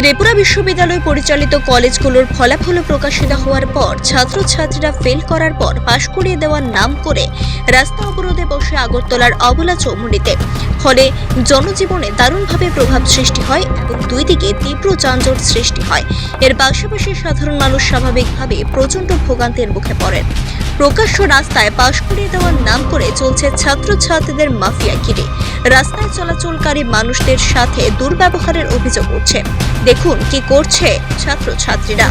ত্রিপুরা বিশ্ববিদ্যালয় পরিচালিত কলেজগুলোর ফলাফল প্রকাশিত হওয়ার পর ছাত্রছাত্রীরা ফেল করার পর পাশ করিয়ে দেওয়ার নাম করে রাস্তা অবরোধে বসে আগরতলার অবলা চৌমুড়িতে ফলে জনজীবনে দারুণভাবে প্রভাব সৃষ্টি হয় এবং দুই দিকে তীব্র যানজট সৃষ্টি হয়। এর পাশাপাশি সাধারণ মানুষ স্বাভাবিকভাবে প্রচণ্ড ভোগান্তির মুখে পড়েন। প্রকাশ্য রাস্তায় পাশ করিয়ে দেওয়ার নাম করে চলছে ছাত্রছাত্রীদের মাফিয়া মাফিয়াগিরি রাস্তায় চলাচলকারী মানুষদের সাথে দুর্ব্যবহারের অভিযোগ উঠছে। দেখুন কি করছে ছাত্রছাত্রীরা।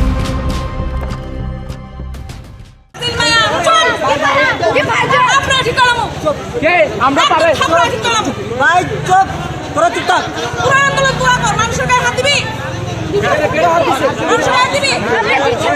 আমরা পারে ভাই চুপ তোরা চুপ থাক। এই মহিলারা দূরে যাচ্ছে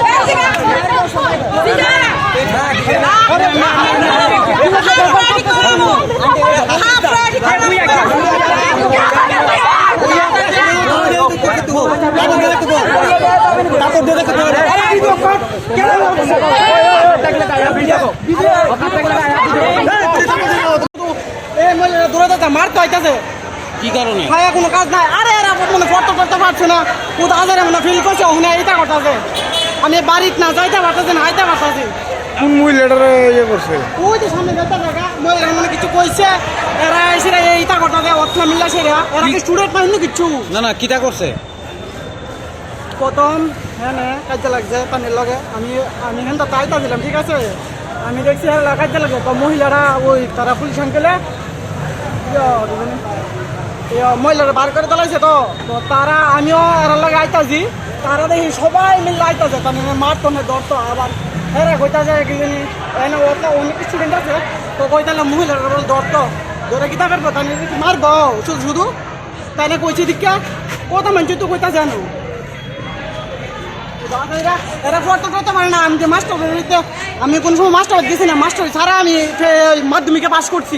মারতে হইতাছে কি কারণে খায়া কোনো কাজ নাই আরে এরা মানে করতে করতে পারছে না কোথা হাজারে মানে ফিল করছে ওখানে এইটা করতেছে আমি বাড়িতে না যাইতে পারতেছি না আইতে পারতেছি কোন মহিলাটারে ইয়ে করছে? ওই যে সামনে যাইতে জায়গা মহিলা মানে কিছু কইছে এরা এসে এইটা করতেছে অর্থ মিল্লা সেরা এরা কি স্টুডেন্ট পাইনি কিচ্ছু না না কিটা করছে? প্রথম হ্যাঁ নে কাজে লাগছে, পানির লগে। আমি আমি তো তাইতা দিলাম, ঠিক আছে? আমি দেখছি হ্যাঁ কাজে লাগে, তো মহিলারা ওই তারা পুলিশ আঙ্কেলে মহিলারা বার করে তোলাইছে তো। তো তারা, আমিও এর লগে আইতাছি। তারা দেখি সবাই মিলে আইতাছে তার মানে মারতো না ধরতো আবার হ্যাঁ কইতাছে কি জানি, এনে ওটা অনেক স্টুডেন্ট আছে। তো কইতালে মহিলারা বলে ধরতো ধরে কি থাকার কথা নেই মারবো, শুধু শুধু? তাইলে কইছি দীক্ষা কত মানুষ তো কইতা জানো করতে পারে না। আমি মাস্টার আমি কোন সময় মাস্টার দিছি না। মাস্টার ছাড়া আমি মাধ্যমিকে পাস করছি।